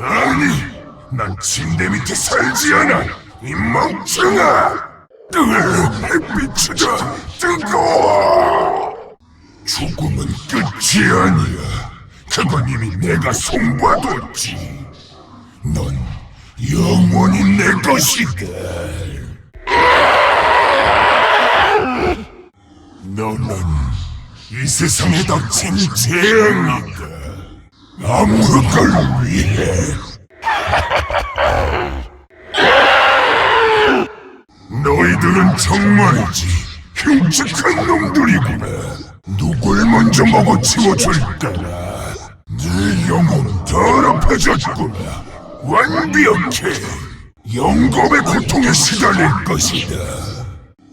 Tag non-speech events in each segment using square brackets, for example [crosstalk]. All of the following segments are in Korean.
아니, 난 침대 밑에 살지 않아. 이 멍청아. 으, 햇빛이다. 뜨거워. 죽음은 끝이 아니야. 그건 이미 내가 손봐뒀지. 넌 영원히 내 것이다. 너는 이 세상에 닥친 재앙이다. 아무걸 위해. 너희들은 정말이지 흉측한 놈들이구나. 누굴 먼저 먹어 치워줄까나. 네 영혼 더럽혀졌구나. 완벽해. 영겁의 고통에 시달릴 것이다.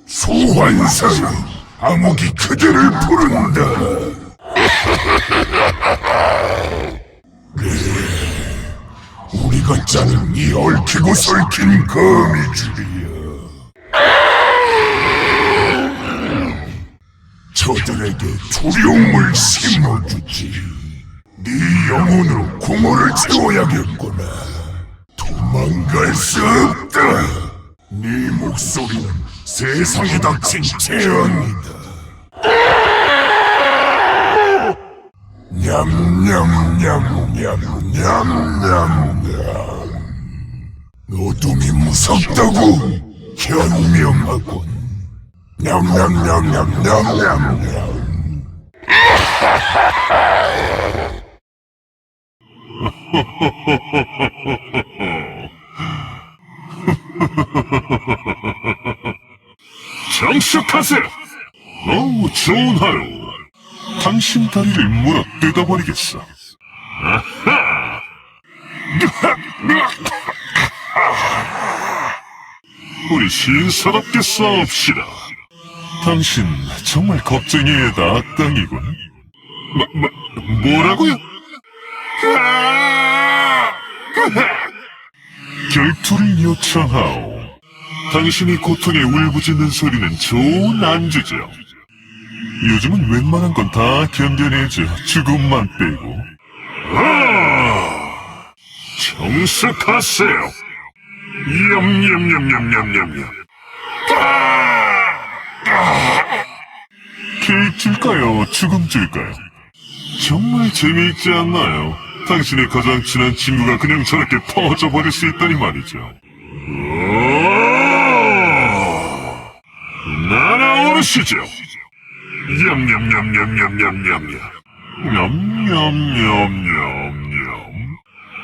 소환사여, 암흑이 그들을 부른다. [laughs] 짜는 이 얽히고 설킨 거미줄이여. 저들에게 두려움을 심어주지. 네 영혼으로 공허를 채워야겠구나. 도망갈 수 없다. 네 목소리는 세상에 닥친 재앙이다. 냠냠냠냠냠냠 냠 어둠이 무섭다고 현명하군 냠냠냠냠냠냠냠 정숙하세요. 어우, 좋은 하루. 당신 다리를 물어 뜯어버리겠어. 아하! 우리 신사답게 싸웁시다. 당신 정말 겁쟁이에다 악당이군. 뭐, 뭐, 뭐라고요? 아! 결투를 요청하오. 당신이 고통에 울부짖는 소리는 좋은 안주죠. 요즘은 웬만한 건 다 견뎌내죠. 죽음만 빼고. 아, 정숙하세요. 냠냠냠냠냠냠냠. 케이크 줄까요? 죽음 줄까요? 정말 재미있지 않나요? 당신의 가장 친한 친구가 그냥 저렇게 터져버릴 수 있다니 말이죠. 날아오르시죠. 냠냠냠냠냠냠냠냠. 냠냠냠냠냠.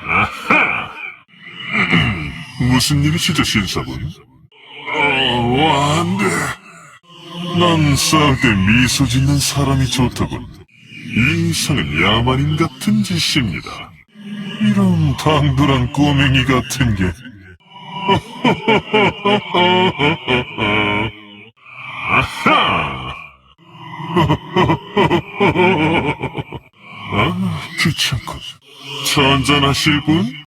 아하. 무슨 일이시죠, 신사분? 어, 안 돼. 난 싸울 때 미소 짓는 사람이 좋더군. 이 이상은 야만인 같은 짓입니다. 이런 당돌한 꼬맹이 같은 게. 아하! 아, 귀찮군. 차 한잔하실 분?